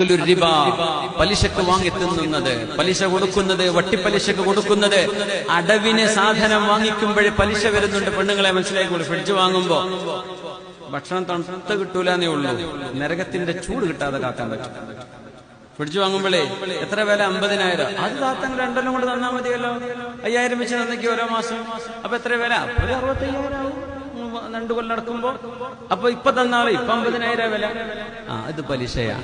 അക്കുലു റിബ പലിശക്ക് വാങ്ങി തിന്നുന്നത് പലിശ കൊടുക്കുന്നത് വട്ടിപ്പലിശക്ക് കൊടുക്കുന്നത് അടവിന് സാധനം വാങ്ങിക്കുമ്പോഴേ പലിശ വരുന്നുണ്ട്. പെണ്ണുങ്ങളെ മനസ്സിലാക്കി ഫ്രിഡ്ജ് വാങ്ങുമ്പോ ഭക്ഷണം തണുത്ത കിട്ടൂലെന്നേ ഉള്ളൂ. നരകത്തിന്റെ ചൂട് കിട്ടാതെ കാക്കാൻ പറ്റും. ഫ്രിഡ്ജ് വാങ്ങുമ്പോഴേ എത്ര വില? അമ്പതിനായിരം. അത് താത്തങ്ങൾ രണ്ടെണ്ണം കൊണ്ട് തന്നാ മതിയല്ലോ. അയ്യായിരം വെച്ച് തന്നേക്ക് ഓരോ മാസം. അപ്പൊ എത്ര വില? ഒരു അറുപത്തയ്യായിരം ആവും. രണ്ടു കൊല്ലം നടക്കുമ്പോ അപ്പൊ ഇപ്പൊ തന്നാളെ ഇപ്പൊ അമ്പതിനായിരം വില. ആ ഇത് പലിശയാ.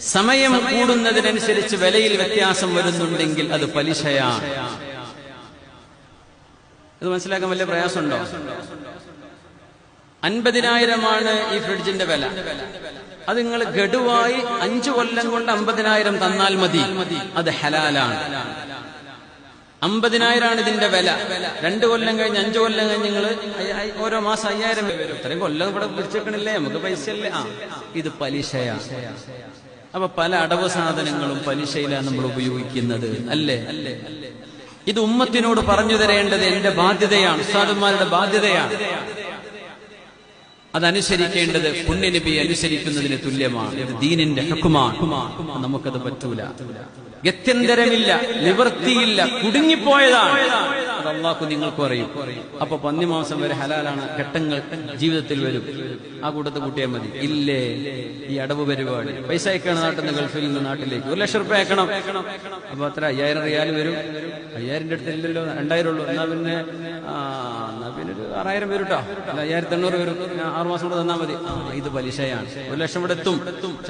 സമയം കൂടുന്നതിനനുസരിച്ച് വിലയിൽ വ്യത്യാസം വരുന്നുണ്ടെങ്കിൽ അത് പലിശയാ. ഇത് മനസ്സിലാക്കാൻ വലിയ പ്രയാസമുണ്ടോ? അൻപതിനായിരമാണ് ഈ ഫ്രിഡ്ജിന്റെ വില. അത് നിങ്ങൾ ഗഡുവായി അഞ്ചു കൊല്ലം കൊണ്ട് അമ്പതിനായിരം തന്നാൽ മതി. അത് ഹലാലാണ്. അമ്പതിനായിരമാണ് ഇതിന്റെ വില. രണ്ട് കൊല്ലം കഴിഞ്ഞ് അഞ്ചു കൊല്ലം കഴിഞ്ഞ് നിങ്ങൾ ഓരോ മാസം അയ്യായിരം വരും. ഇത്രയും കൊല്ലം ഇവിടെ പിടിച്ചേക്കണില്ലേ? നമുക്ക് പൈസ അല്ലേ ആ ഇത് പലിശയാ. അപ്പൊ പല അടവ് സാധനങ്ങളും പലിശയിലാണ് നമ്മൾ ഉപയോഗിക്കുന്നത്. അല്ലേ? ഇത് ഉമ്മത്തിനോട് പറഞ്ഞു തരേണ്ടത് എന്റെ ബാധ്യതയാണ് ഉസ്താദന്മാരുടെ ബാധ്യതയാണ്. അതനുസരിക്കേണ്ടത് പുണ്യനബി അനുസരിക്കുന്നതിന് തുല്യമാണ്. ദീനിന്റെ ഹക്കുമാണ്. നമുക്കത് പറ്റൂല. ഗത്യന്തരമില്ല നിവൃത്തിയില്ല കുടുങ്ങിപ്പോയതാണ്. അള്ളാഹു നിങ്ങൾക്കും അറിയും. അപ്പൊ പന്നി മാസം വരെ ഹലാലാണ് ഘട്ടങ്ങൾ ജീവിതത്തിൽ വരും. ആ കൂട്ടത്ത് കൂട്ടിയാൽ മതി. ഇല്ലേ? ഈ അടവ് പരിപാടി. പൈസ അയക്കണം നാട്ടിൽ നിന്ന് ഗൾഫിൽ നിന്ന് നാട്ടിലേക്ക്. ഒരു ലക്ഷം റുപ്യ അയക്കണം. അപ്പൊ അത്ര അയ്യായിരം റിയാൽ വരും. അയ്യായിരം അടുത്ത് ഇല്ലല്ലോ. രണ്ടായിരം ഉള്ളൂ എന്നാ പിന്നെ എന്നാ പിന്നെ ഒരു ആറായിരം വരും കേട്ടോ അയ്യായിരത്തി എണ്ണൂറ് വരും. ഞാൻ ആറ് മാസം കൂടെ തന്നാൽ മതി. ഇത് പലിശയാണ്. ഒരു ലക്ഷം ഇവിടെ എത്തും.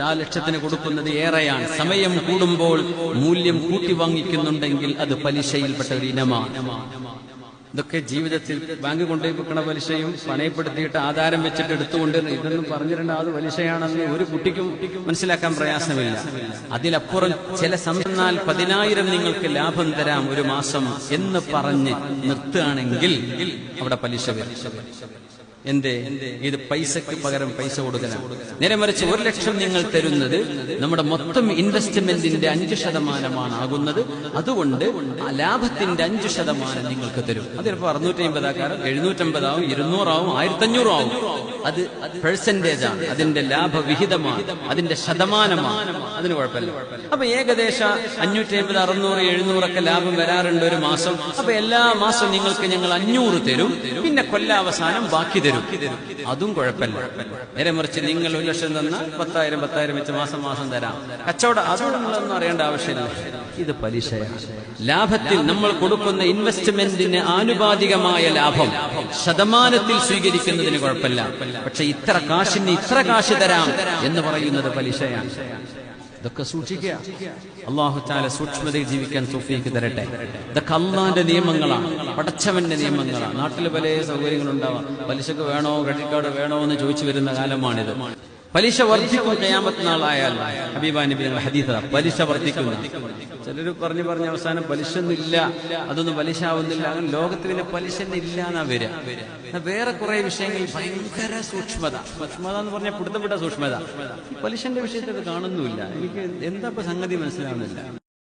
ആ ലക്ഷത്തിന് കൊടുക്കുന്നത് ഏറെയാണ്. സമയം കൂടുമ്പോൾ മൂല്യം കൂട്ടി വാങ്ങിക്കുന്നുണ്ടെങ്കിൽ അത് പലിശയിൽപ്പെട്ട ഒരു ഇനമാണ്. ഇതൊക്കെ ജീവിതത്തിൽ ബാങ്ക് കൊണ്ടുപോയി വെക്കണ പലിശയും പണയപ്പെടുത്തിയിട്ട് ആധാരം വെച്ചിട്ട് എടുത്തുകൊണ്ട് ഇതൊന്നും പറഞ്ഞിട്ടുണ്ട് അത് പലിശയാണെന്ന് ഒരു കുട്ടിക്കും മനസ്സിലാക്കാൻ പ്രയാസമില്ല. അതിലപ്പുറം ചില സംസ്ഥാൽ പതിനായിരം നിങ്ങൾക്ക് ലാഭം തരാം ഒരു മാസം എന്ന് പറഞ്ഞ് നിർത്തുകയാണെങ്കിൽ അവിടെ പലിശ വരും. എന്തേ? ഇത് പൈസക്ക് പകരം പൈസ കൊടുക്കണം. നേരെ മറിച്ച് ഒരു ലക്ഷം നിങ്ങൾ തരുന്നത് നമ്മുടെ മൊത്തം ഇൻവെസ്റ്റ്മെന്റിന്റെ അഞ്ച് ശതമാനമാണ് ആകുന്നത്. അതുകൊണ്ട് ലാഭത്തിന്റെ അഞ്ച് ശതമാനം നിങ്ങൾക്ക് തരും. അത് ചിലപ്പോൾ അറുന്നൂറ്റി അമ്പതാക്കാരും എഴുന്നൂറ്റമ്പതാവും ഇരുന്നൂറാവും ആയിരത്തഞ്ഞൂറാവും. അത് പെർസെന്റേജ് ആണ്. അതിന്റെ ലാഭവിഹിതമാണ്. അതിന്റെ ശതമാനമാണ്. അതിന് കുഴപ്പമില്ല. അപ്പൊ ഏകദേശം അഞ്ഞൂറ്റി അമ്പത് അറുന്നൂറ് എഴുന്നൂറൊക്കെ ലാഭം വരാറുണ്ട് ഒരു മാസം. അപ്പൊ എല്ലാ മാസം നിങ്ങൾക്ക് ഞങ്ങൾ അഞ്ഞൂറ് തരും. പിന്നെ കൊല്ലാവസാനം ബാക്കി തരും. അതും കുഴപ്പമില്ല. നേരെ മറിച്ച് നിങ്ങൾ ഒരു ലക്ഷം തന്നാൽ പത്തായിരം പത്തായിരം വെച്ച് മാസം മാസം തരാം. കച്ചവടം അതോടൊന്നും അറിയേണ്ട ആവശ്യമില്ല. ഇത് പലിശയാണ്. ലാഭത്തിൽ നമ്മൾ കൊടുക്കുന്ന ഇൻവെസ്റ്റ്മെന്റിന് ആനുപാതികമായ ലാഭം ശതമാനത്തിൽ സ്വീകരിക്കുന്നതിന് കുഴപ്പമില്ല. പക്ഷെ ഇത്ര കാശിന് ഇത്ര കാശ് തരാം എന്ന് പറയുന്നത് പലിശയാണ്. ഇതൊക്കെ സൂക്ഷിക്കുക. അള്ളാഹു താല സൂക്ഷ്മതയിൽ ജീവിക്കാൻ സൂഫിക്ക് തരട്ടെ. ഇതൊക്കെ അള്ളാന്റെ നിയമങ്ങളാണ്. പടച്ചവന്റെ നിയമങ്ങളാണ്. നാട്ടിൽ പല സൗകര്യങ്ങളുണ്ടാവാം. പലിശക്ക് വേണോ ക്രെഡിറ്റ് കാർഡ് വേണോ എന്ന് ചോദിച്ചു വരുന്ന കാലമാണിത്. പലിശ വർദ്ധിക്കും കയാമത്ത് നാളായാൽ ഹബീബാ നബി ഹദീസ പലിശ വർദ്ധിക്കുന്നു. ചിലർ പറഞ്ഞു പറഞ്ഞ അവസാനം പലിശ ഒന്നുമില്ല അതൊന്നും പലിശ ആവുന്നില്ല അങ്ങനെ ലോകത്ത് പിന്നെ പലിശ ഇല്ല എന്നാ വരിക വേറെ കുറെ വിഷയങ്ങളിൽ ഭയങ്കര സൂക്ഷ്മത. സൂക്ഷ്മത എന്ന് പറഞ്ഞാൽ പിടുത്തപ്പെട്ട സൂക്ഷ്മത. പലിശന്റെ വിഷയത്തിൽ കാണുന്നുമില്ല. എനിക്ക് എന്താ സംഗതി മനസ്സിലാവുന്നില്ല.